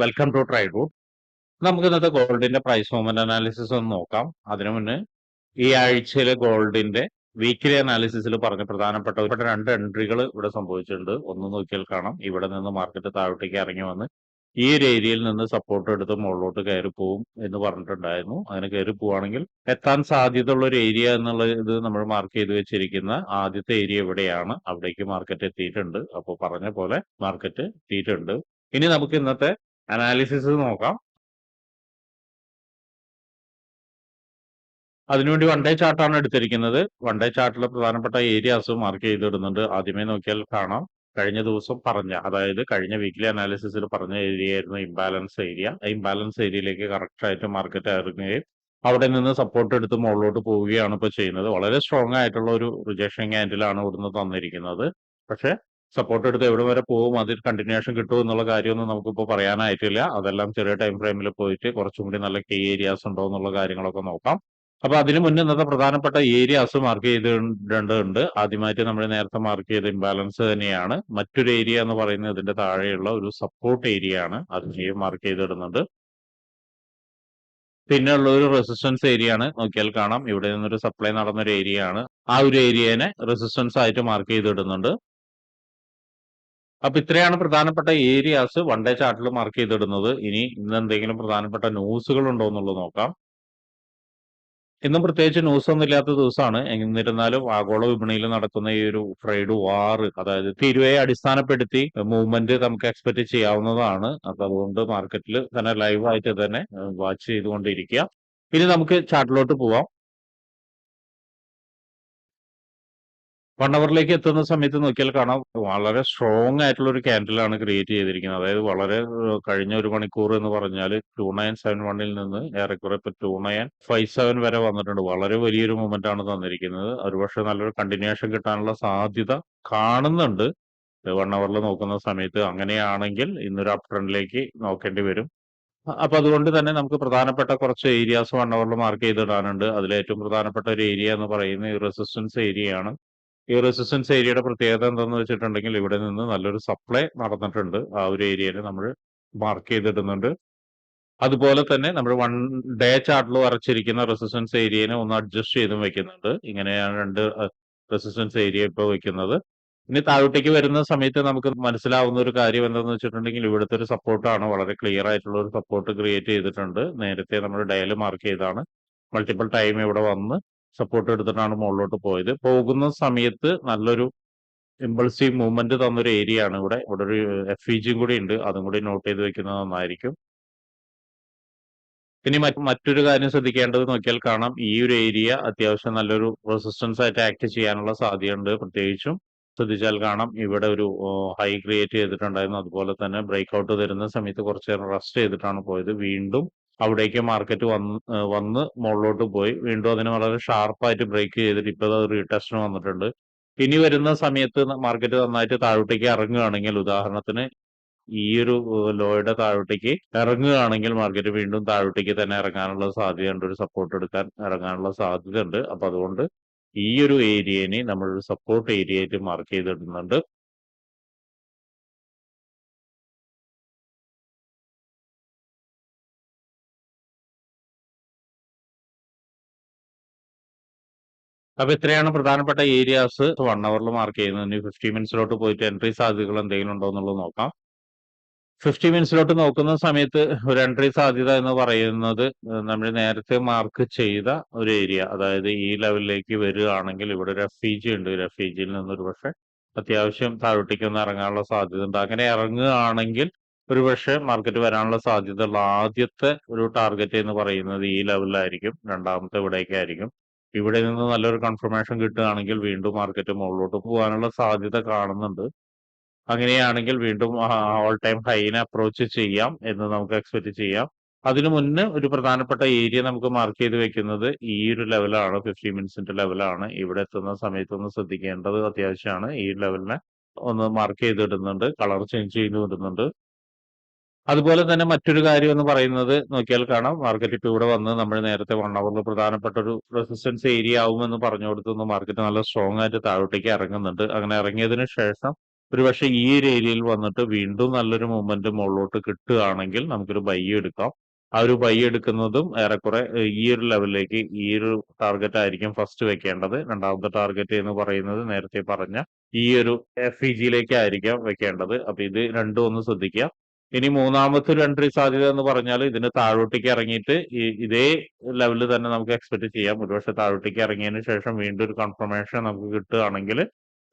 Welcome to try root നമുക്ക് ഇന്നത്തെ ഗോൾഡിന്റെ പ്രൈസ് മൂവ്മെന്റ് അനാലിസിസ് ഒന്ന് നോക്കാം. അതിനു മുന്നേ ഈ ആഴ്ചയിലെ ഗോൾഡിന്റെ വീക്കിലി അനാലിസിസിൽ പറഞ്ഞ പ്രധാനപ്പെട്ട ഇവിടെ രണ്ട് എൻട്രികൾ ഇവിടെ സംഭവിച്ചിട്ടുണ്ട്. ഒന്ന് നോക്കിയാൽ കാണാം. ഇവിടെ നിന്ന് മാർക്കറ്റ് താഴോട്ടേക്ക് ഇറങ്ങി വന്ന് ഈ ഒരു ഏരിയയിൽ നിന്ന് സപ്പോർട്ട് എടുത്ത് മുകളിലോട്ട് കയറി പോവും എന്ന് പറഞ്ഞിട്ടുണ്ടായിരുന്നു. അങ്ങനെ കയറി പോവുകയാണെങ്കിൽ എത്താൻ സാധ്യതയുള്ള ഒരു ഏരിയ എന്നുള്ള ഇത് നമ്മൾ മാർക്ക് ചെയ്ത് വെച്ചിരിക്കുന്ന ആദ്യത്തെ ഏരിയ എവിടെയാണ് അവിടേക്ക് മാർക്കറ്റ് എത്തിയിട്ടുണ്ട്. അപ്പോൾ പറഞ്ഞ പോലെ മാർക്കറ്റ് എത്തിയിട്ടുണ്ട്. ഇനി നമുക്ക് ഇന്നത്തെ അനാലിസിസ് നോക്കാം. അതിനുവേണ്ടി വൺ ഡേ ചാർട്ടാണ് എടുത്തിരിക്കുന്നത്. വൺ ഡേ ചാർട്ടിലെ പ്രധാനപ്പെട്ട ഏരിയാസ് മാർക്ക് ചെയ്തിടുന്നുണ്ട്. ആദ്യമേ നോക്കിയാൽ കാണാം. കഴിഞ്ഞ ദിവസം പറഞ്ഞ അതായത് കഴിഞ്ഞ വീക്കിലെ അനാലിസിസിൽ പറഞ്ഞ ഏരിയ ആയിരുന്നു ഇംബാലൻസ് ഏരിയ ആ ഇംബാലൻസ് ഏരിയയിലേക്ക് കറക്റ്റായിട്ട് മാർക്കറ്റ് ഇറങ്ങുകയും അവിടെ നിന്ന് സപ്പോർട്ട് എടുത്ത് മുകളിലോട്ട് പോവുകയാണ് ഇപ്പോൾ ചെയ്യുന്നത്. വളരെ സ്ട്രോങ് ആയിട്ടുള്ള ഒരു റിജക്ഷൻ ക്യാൻഡിലാണ് ഇവിടുന്ന് തന്നിരിക്കുന്നത്. പക്ഷെ സപ്പോർട്ട് എടുത്ത് എവിടെ വരെ പോകും? അതിൽ കണ്ടിന്യൂഷൻ കിട്ടും എന്നുള്ള കാര്യമൊന്നും നമുക്കിപ്പോൾ പറയാനായിട്ടില്ല. അതെല്ലാം ചെറിയ ടൈം ഫ്രെയിമിൽ പോയിട്ട് കുറച്ചും കൂടി നല്ല കീ ഏരിയാസ് ഉണ്ടോ എന്നുള്ള കാര്യങ്ങളൊക്കെ നോക്കാം. അപ്പൊ അതിനു മുന്നേ ഇന്നത്തെ പ്രധാനപ്പെട്ട ഏരിയാസ് മാർക്ക് ചെയ്തിട്ടുണ്ട് ആദ്യമായിട്ട് നമ്മൾ നേരത്തെ മാർക്ക് ചെയ്ത ഇംബാലൻസ് തന്നെയാണ്. മറ്റൊരു ഏരിയ എന്ന് പറയുന്നത് ഇതിന്റെ താഴെയുള്ള ഒരു സപ്പോർട്ട് ഏരിയ ആണ്. അതിനെയും മാർക്ക് ചെയ്തിടുന്നുണ്ട്. പിന്നെ ഉള്ള ഒരു റെസിസ്റ്റൻസ് ഏരിയ ആണ്. നോക്കിയാൽ കാണാം. ഇവിടെ നിന്നൊരു സപ്ലൈ നടന്നൊരു ഏരിയ ആണ്. ആ ഒരു ഏരിയനെ റെസിസ്റ്റൻസ് ആയിട്ട് മാർക്ക് ചെയ്തിടുന്നുണ്ട്. അപ്പൊ ഇത്രയാണ് പ്രധാനപ്പെട്ട ഏരിയാസ് വൺ ഡേ ചാർട്ടിൽ മാർക്ക് ചെയ്തിടുന്നത്. ഇനി ഇന്ന് എന്തെങ്കിലും പ്രധാനപ്പെട്ട ന്യൂസുകൾ ഉണ്ടോ എന്നുള്ളത് നോക്കാം. ഇന്നും പ്രത്യേകിച്ച് ന്യൂസ് ഒന്നും ഇല്ലാത്ത ദിവസമാണ്. എന്നിരുന്നാലും ആഗോള വിപണിയിൽ നടക്കുന്ന ഈ ഒരു ട്രേഡ് വാർ അതായത് തീരുവയെ അടിസ്ഥാനപ്പെടുത്തി മൂവ്മെന്റ് നമുക്ക് എക്സ്പെക്ട് ചെയ്യാവുന്നതാണ്. അതുകൊണ്ട് മാർക്കറ്റിൽ തന്നെ ലൈവായിട്ട് തന്നെ വാച്ച് ചെയ്തുകൊണ്ടിരിക്കുക. ഇനി നമുക്ക് ചാർട്ടിലോട്ട് പോവാം. വൺ അവറിലേക്ക് എത്തുന്ന സമയത്ത് നോക്കിയാൽ കാണാം വളരെ സ്ട്രോങ് ആയിട്ടുള്ള ഒരു ക്യാൻഡിലാണ് ക്രിയേറ്റ് ചെയ്തിരിക്കുന്നത്. അതായത് വളരെ കഴിഞ്ഞ ഒരു മണിക്കൂർ എന്ന് പറഞ്ഞാൽ ടു നയൻ സെവൻ വണ്ണിൽ നിന്ന് ഏറെക്കുറെ ഇപ്പൊ ടു നയൻ ഫൈവ് സെവൻ വരെ വന്നിട്ടുണ്ട്. വളരെ വലിയൊരു മൂവ്മെന്റ് ആണ് തന്നിരിക്കുന്നത്. ഒരുപക്ഷെ നല്ലൊരു കണ്ടിന്യൂഷൻ കിട്ടാനുള്ള സാധ്യത കാണുന്നുണ്ട്. വൺ അവറിൽ നോക്കുന്ന സമയത്ത് അങ്ങനെയാണെങ്കിൽ ഇന്നൊരു അപ് ട്രെൻഡിലേക്ക് നോക്കേണ്ടി വരും. അപ്പൊ അതുകൊണ്ട് തന്നെ നമുക്ക് പ്രധാനപ്പെട്ട കുറച്ച് ഏരിയാസ് വൺ അവറിൽ മാർക്ക് ചെയ്തിടാനുണ്ട്. അതിൽ ഏറ്റവും പ്രധാനപ്പെട്ട ഒരു ഏരിയ എന്ന് പറയുന്നത് ഈ റെസിസ്റ്റൻസ് ഏരിയയാണ് ഈ റെസിസ്റ്റൻസ് ഏരിയയുടെ പ്രത്യേകത എന്താണെന്ന് വെച്ചിട്ടുണ്ടെങ്കിൽ ഇവിടെ നിന്ന് നല്ലൊരു സപ്ലൈ നടന്നിട്ടുണ്ട്. ആ ഒരു ഏരിയയിൽ നമ്മൾ മാർക്ക് ചെയ്തിടുന്നുണ്ട്. അതുപോലെ തന്നെ നമ്മൾ വൺ ഡേ ചാർട്ടിൽ വരച്ചിരിക്കുന്ന റെസിസ്റ്റൻസ് ഏരിയനെ ഒന്ന് അഡ്ജസ്റ്റ് ചെയ്തും വെക്കുന്നുണ്ട്. ഇങ്ങനെയാണ് രണ്ട് റെസിസ്റ്റൻസ് ഏരിയ ഇപ്പോൾ വെക്കുന്നത്. ഇനി താഴോട്ടേക്ക് വരുന്ന സമയത്ത് നമുക്ക് മനസ്സിലാവുന്ന ഒരു കാര്യം എന്താണെന്ന് വെച്ചിട്ടുണ്ടെങ്കിൽ ഇവിടുത്തെ ഒരു സപ്പോർട്ടാണ് വളരെ ക്ലിയർ ആയിട്ടുള്ള ഒരു സപ്പോർട്ട് ക്രിയേറ്റ് ചെയ്തിട്ടുണ്ട്. നേരത്തെ നമ്മൾ ഡയൽ മാർക്ക് ചെയ്താണ് മൾട്ടിപ്പിൾ ടൈം ഇവിടെ വന്ന് സപ്പോർട്ട് എടുത്തിട്ടാണ് മുകളിലോട്ട് പോയത്. പോകുന്ന സമയത്ത് നല്ലൊരു ഇമ്പൾസീവ് മൂവ്മെന്റ് തന്നൊരു ഏരിയ ആണ് ഇവിടെ. ഇവിടെ ഒരു എഫ് ഇ ജിയും കൂടി ഉണ്ട്. അതും കൂടി നോട്ട് ചെയ്ത് വെക്കുന്നത് നന്നായിരിക്കും. ഇനി മറ്റൊരു കാര്യം ശ്രദ്ധിക്കേണ്ടത് നോക്കിയാൽ കാണാം. ഈ ഒരു ഏരിയ അത്യാവശ്യം നല്ലൊരു റെസിസ്റ്റൻസ് ആയിട്ട് ആക്ട് ചെയ്യാനുള്ള സാധ്യതയുണ്ട് പ്രത്യേകിച്ചും. ശ്രദ്ധിച്ചാൽ കാണാം. ഇവിടെ ഒരു ഹൈ ക്രിയേറ്റ് ചെയ്തിട്ടുണ്ടായിരുന്നു. അതുപോലെ തന്നെ ബ്രേക്ക് ഔട്ട് തരുന്ന സമയത്ത് കുറച്ച് നേരം റെസ്റ്റ് ചെയ്തിട്ടാണ് പോയത്. വീണ്ടും അവിടേക്ക് മാർക്കറ്റ് വന്ന് വന്ന് മുകളിലോട്ട് പോയി. വീണ്ടും അതിന് വളരെ ഷാർപ്പായിട്ട് ബ്രേക്ക് ചെയ്തിട്ട് ഇപ്പോൾ അത് റീടെസ്റ്റിന് വന്നിട്ടുണ്ട്. ഇനി വരുന്ന സമയത്ത് മാർക്കറ്റ് നന്നായിട്ട് താഴോട്ടേക്ക് ഇറങ്ങുകയാണെങ്കിൽ ഉദാഹരണത്തിന് ഈ ഒരു ലോയുടെ താഴോട്ടേക്ക് ഇറങ്ങുകയാണെങ്കിൽ മാർക്കറ്റ് വീണ്ടും താഴോട്ടേക്ക് തന്നെ ഇറങ്ങാനുള്ള സാധ്യതയുണ്ട്. ഒരു സപ്പോർട്ട് എടുക്കാൻ ഇറങ്ങാനുള്ള സാധ്യതയുണ്ട്. അപ്പൊ അതുകൊണ്ട് ഈ ഒരു ഏരിയനെ നമ്മൾ സപ്പോർട്ട് ഏരിയ ആയിട്ട് മാർക്ക് ചെയ്തിടുന്നുണ്ട്. അപ്പൊ ഇത്രയാണ് പ്രധാനപ്പെട്ട ഏരിയാസ് വൺ അവറിൽ മാർക്ക് ചെയ്യുന്നത്. ഫിഫ്റ്റി മിനിറ്റ്സിലോട്ട് പോയിട്ട് എൻട്രി സാധ്യതകൾ എന്തെങ്കിലും ഉണ്ടോ എന്നുള്ളത് നോക്കാം. ഫിഫ്റ്റി മിനിറ്റ്സിലോട്ട് നോക്കുന്ന സമയത്ത് ഒരു എൻട്രി സാധ്യത എന്ന് പറയുന്നത് നമ്മൾ നേരത്തെ മാർക്ക് ചെയ്ത ഒരു ഏരിയ അതായത് ഈ ലെവലിലേക്ക് വരികയാണെങ്കിൽ ഇവിടെ ഒരു എഫ് ഇ ജി ഉണ്ട്. എഫ് ഇ ജിയിൽ നിന്നൊരു പക്ഷെ അത്യാവശ്യം താഴോട്ടേക്ക് ഒന്ന് ഇറങ്ങാനുള്ള സാധ്യത ഉണ്ട്. അങ്ങനെ ഇറങ്ങുകയാണെങ്കിൽ ഒരു പക്ഷേ മാർക്കറ്റ് വരാനുള്ള സാധ്യത ഉള്ള ആദ്യത്തെ ഒരു ടാർഗറ്റ് എന്ന് പറയുന്നത് ഈ ലെവലിലായിരിക്കും രണ്ടാമത്തെ ഇവിടേക്കായിരിക്കും. ഇവിടെ നിന്ന് നല്ലൊരു കൺഫർമേഷൻ കിട്ടുകയാണെങ്കിൽ വീണ്ടും മാർക്കറ്റ് മുകളിലോട്ട് പോകാനുള്ള സാധ്യത കാണുന്നുണ്ട്. അങ്ങനെയാണെങ്കിൽ വീണ്ടും ഓൾ ടൈം ഹൈനെ അപ്രോച്ച് ചെയ്യാം എന്ന് നമുക്ക് എക്സ്പെക്ട് ചെയ്യാം. അതിനു മുന്നേ ഒരു പ്രധാനപ്പെട്ട ഏരിയ നമുക്ക് മാർക്ക് ചെയ്ത് വെക്കുന്നത് ഈ ഒരു ലെവലാണ് ഫിഫ്റ്റി മിനിറ്റ്സിന്റെ ലെവലാണ് ഇവിടെ എത്തുന്ന സമയത്ത് ഒന്ന് ശ്രദ്ധിക്കേണ്ടത് അത്യാവശ്യമാണ്. ഈ ലെവലിനെ ഒന്ന് മാർക്ക് ചെയ്തിടുന്നുണ്ട്. കളർ ചേഞ്ച് ചെയ്ത് വിടുന്നുണ്ട് അതുപോലെ തന്നെ മറ്റൊരു കാര്യം എന്ന് പറയുന്നത് നോക്കിയാൽ കാണാം. മാർക്കറ്റ് ഇപ്പോൾ ഇവിടെ വന്ന് നമ്മൾ നേരത്തെ വൺ അവറിൽ പ്രധാനപ്പെട്ട ഒരു റെസിസ്റ്റൻസ് ഏരിയ ആവുമെന്ന് പറഞ്ഞു കൊടുത്തുന്ന മാർക്കറ്റ് നല്ല സ്ട്രോങ് ആയിട്ട് താഴോട്ടേക്ക് ഇറങ്ങുന്നുണ്ട്. അങ്ങനെ ഇറങ്ങിയതിന് ശേഷം ഒരുപക്ഷെ ഈ ഒരു ഏരിയയിൽ വന്നിട്ട് വീണ്ടും നല്ലൊരു മൂവ്മെന്റ് മുകളിലോട്ട് കിട്ടുകയാണെങ്കിൽ നമുക്കൊരു ബൈ എടുക്കാം. ആ ഒരു ബൈ എടുക്കുന്നതും ഏറെക്കുറെ ഈ ഒരു ലെവലിലേക്ക് ഈ ഒരു ടാർഗറ്റ് ആയിരിക്കും ഫസ്റ്റ് വെക്കേണ്ടത്. രണ്ടാമത്തെ ടാർഗറ്റ് എന്ന് പറയുന്നത് നേരത്തെ പറഞ്ഞ ഈ ഒരു എഫ് ഇ ജിയിലേക്ക് ആയിരിക്കാം വെക്കേണ്ടത്. അപ്പൊ ഇത് രണ്ടും ഒന്ന് ശ്രദ്ധിക്കുക. ഇനി മൂന്നാമത്തെ ഒരു എൻട്രി സാധ്യത എന്ന് പറഞ്ഞാൽ ഇതിന് താഴോട്ടേക്ക് ഇറങ്ങിയിട്ട് ഇതേ ലെവലിൽ തന്നെ നമുക്ക് എക്സ്പെക്ട് ചെയ്യാം. ഒരുപക്ഷെ താഴോട്ടേക്ക് ഇറങ്ങിയതിന് ശേഷം വീണ്ടും ഒരു കൺഫർമേഷൻ നമുക്ക് കിട്ടുകയാണെങ്കിൽ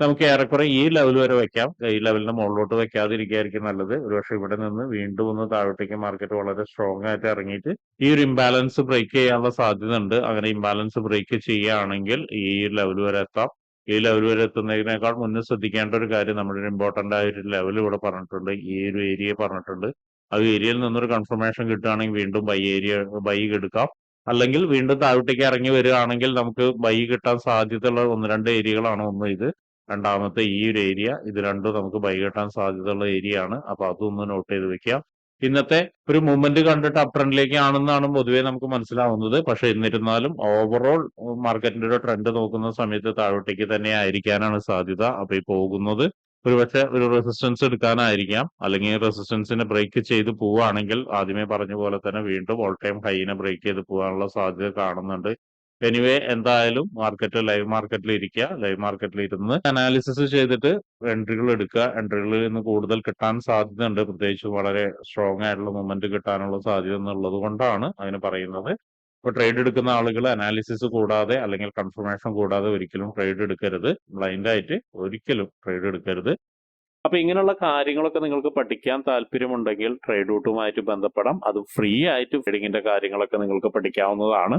നമുക്ക് ഏറെക്കുറെ ഈ ലെവൽ വരെ വെക്കാം. ഈ ലെവലിന് മുകളിലോട്ട് വെക്കാതിരിക്കുകയായിരിക്കും നല്ലത്. ഒരുപക്ഷെ ഇവിടെ നിന്ന് വീണ്ടും ഒന്ന് താഴോട്ടേക്ക് മാർക്കറ്റ് വളരെ സ്ട്രോങ് ആയിട്ട് ഇറങ്ങിയിട്ട് ഈ ഒരു ഇംബാലൻസ് ബ്രേക്ക് ചെയ്യാനുള്ള സാധ്യത ഉണ്ട് അങ്ങനെ ഇംബാലൻസ് ബ്രേക്ക് ചെയ്യുകയാണെങ്കിൽ ഈ ലെവൽ വരെ എത്താം. ഈ ലെവൽ വരെ എത്തുന്നതിനേക്കാൾ മുന്നേ ശ്രദ്ധിക്കേണ്ട ഒരു കാര്യം നമ്മുടെ ഒരു ഇമ്പോർട്ടന്റ് ആയ ഒരു ലെവൽ ഇവിടെ പറഞ്ഞിട്ടുണ്ട്. ഈ ഒരു ഏരിയ പറഞ്ഞിട്ടുണ്ട്. ആ ഏരിയയിൽ നിന്നൊരു കൺഫർമേഷൻ കിട്ടുകയാണെങ്കിൽ വീണ്ടും ബൈ ഏരിയ ബൈ എടുക്കാം. അല്ലെങ്കിൽ വീണ്ടും താഴോട്ടേക്ക് ഇറങ്ങി വരികയാണെങ്കിൽ നമുക്ക് ബൈ കിട്ടാൻ സാധ്യതയുള്ള ഒന്ന് രണ്ട് ഏരിയകളാണ് ഒന്ന് ഇത് രണ്ടാമത്തെ ഈ ഒരു ഏരിയ ഇത് രണ്ടും നമുക്ക് ബൈ കിട്ടാൻ സാധ്യതയുള്ള ഏരിയ ആണ്. അപ്പൊ അതൊന്ന് നോട്ട് ചെയ്ത് വെക്കാം. ഇന്നത്തെ ഒരു മൂവ്മെന്റ് കണ്ടിട്ട് അപ് ട്രെൻഡിലേക്ക് ആണെന്നാണ് പൊതുവെ നമുക്ക് മനസ്സിലാവുന്നത്. പക്ഷെ എന്നിരുന്നാലും ഓവറോൾ മാർക്കറ്റിന്റെ ഒരു ട്രെൻഡ് നോക്കുന്ന സമയത്ത് താഴോട്ടേക്ക് തന്നെ ആയിരിക്കാനാണ് സാധ്യത. അപ്പൊ ഈ പോകുന്നത് ഒരുപക്ഷെ ഒരു റെസിസ്റ്റൻസ് എടുക്കാനായിരിക്കാം. അല്ലെങ്കിൽ റെസിസ്റ്റൻസിനെ ബ്രേക്ക് ചെയ്ത് പോവുകയാണെങ്കിൽ ആദ്യമേ പറഞ്ഞ പോലെ തന്നെ വീണ്ടും ഓൾ ടൈം ഹൈനെ ബ്രേക്ക് ചെയ്ത് പോകാനുള്ള സാധ്യത കാണുന്നുണ്ട്. എനിവേ എന്തായാലും മാർക്കറ്റ് ലൈവ് മാർക്കറ്റിൽ ഇരിക്കുക ലൈവ് മാർക്കറ്റിൽ ഇരുന്ന് അനാലിസിസ് ചെയ്തിട്ട് എൻട്രികൾ എടുക്കുക. എൻട്രികളിൽ നിന്ന് കൂടുതൽ കിട്ടാൻ സാധ്യതയുണ്ട്. പ്രത്യേകിച്ച് വളരെ സ്ട്രോങ് ആയിട്ടുള്ള മൊമെന്റ് കിട്ടാനുള്ള സാധ്യത എന്നുള്ളത് കൊണ്ടാണ് അതിന് പറയുന്നത്. ഇപ്പൊ ട്രേഡ് എടുക്കുന്ന ആളുകൾ അനാലിസിസ് കൂടാതെ അല്ലെങ്കിൽ കൺഫർമേഷൻ കൂടാതെ ഒരിക്കലും ട്രേഡ് എടുക്കരുത്. ബ്ലൈൻഡ് ആയിട്ട് ഒരിക്കലും ട്രേഡ് എടുക്കരുത്. അപ്പൊ ഇങ്ങനെയുള്ള കാര്യങ്ങളൊക്കെ നിങ്ങൾക്ക് പഠിക്കാൻ താല്പര്യമുണ്ടെങ്കിൽ ട്രേഡ് റൂട്ടുമായിട്ട് ബന്ധപ്പെടാം. അത് ഫ്രീ ആയിട്ട് ട്രേഡിങ്ങിന്റെ കാര്യങ്ങളൊക്കെ നിങ്ങൾക്ക് പഠിക്കാവുന്നതാണ്.